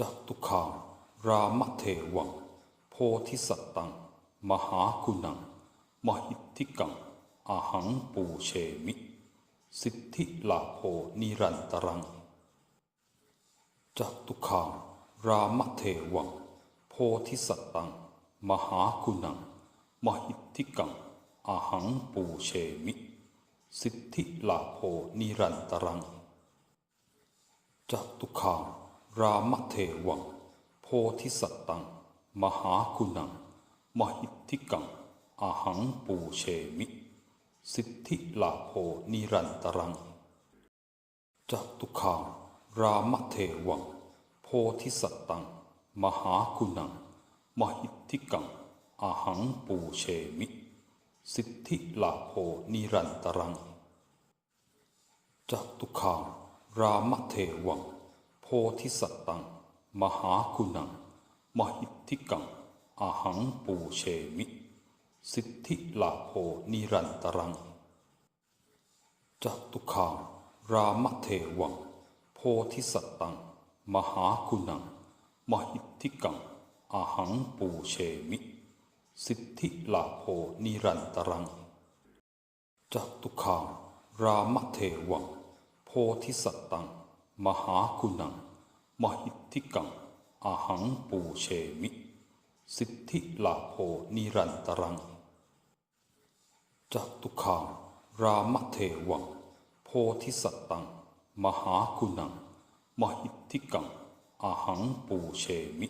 จตุคามรามเทวัง โพธิสัตตัง มหาคุณัง มหิทธิกังอาหังปูเชมิ สิทธิลาโภนิรันตรังจตุคามรามเทวัง โพธิสัตตัง มหาคุณัง มหิทธิกังอาหังปูเชมิ สิทธิลาโภนิรันตรังจตุคาม รามเทวังโพธิสัตตัง มหาคุณัง มหิทธิกังอาหังปูเชมิ สิทธิลาโภนิรันตรังจตุคามรามเทวัง โพธิสัตตัง มหาคุณัง มหิทธิกังอาหังปูเชมิ สิทธิลาโภนิรันตรังจตุคามรามเทวัง ธิสัตตัง มหาคุณัง มหิทธิกังอาหังปูเชมิ สิทธิลาโภนิรันตรังจตุคามรามเทวัง โพธิสัตตัง มหาคุณัง มหิทธิกังอาหังปูเชมิ สิทธิลาโภนิรันตรังจตุคามรามเทวัง โพธิสัตตัง มหาคุณัง มหิทธิกังอาหังปูเชมิ สิทธิลาโภนิรันตรังจตุคามรามเทวัง โพธิสัตตัง มหาคุณัง มหิทธิกังอาหังปูเชมิ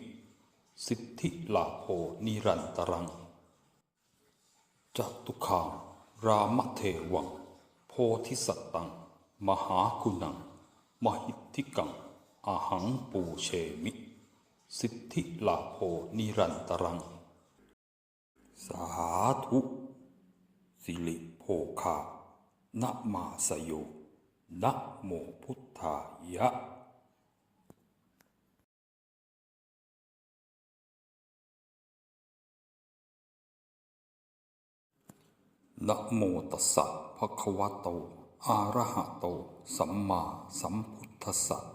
สิทธิลาโภนิรันตรังจตุคามรามเทวัง โพธิสัตตัง มหาคุณัง มหิทธิกัง อาหังปูเชมิ สิทธิลาโภนิรันตรัง สาธุ สิริโภคานะมาสโยนะโมพุทธายะนะโมตัสสะภะคะวะโต อะระหะโต สัมมาสัมพุทธัสสะ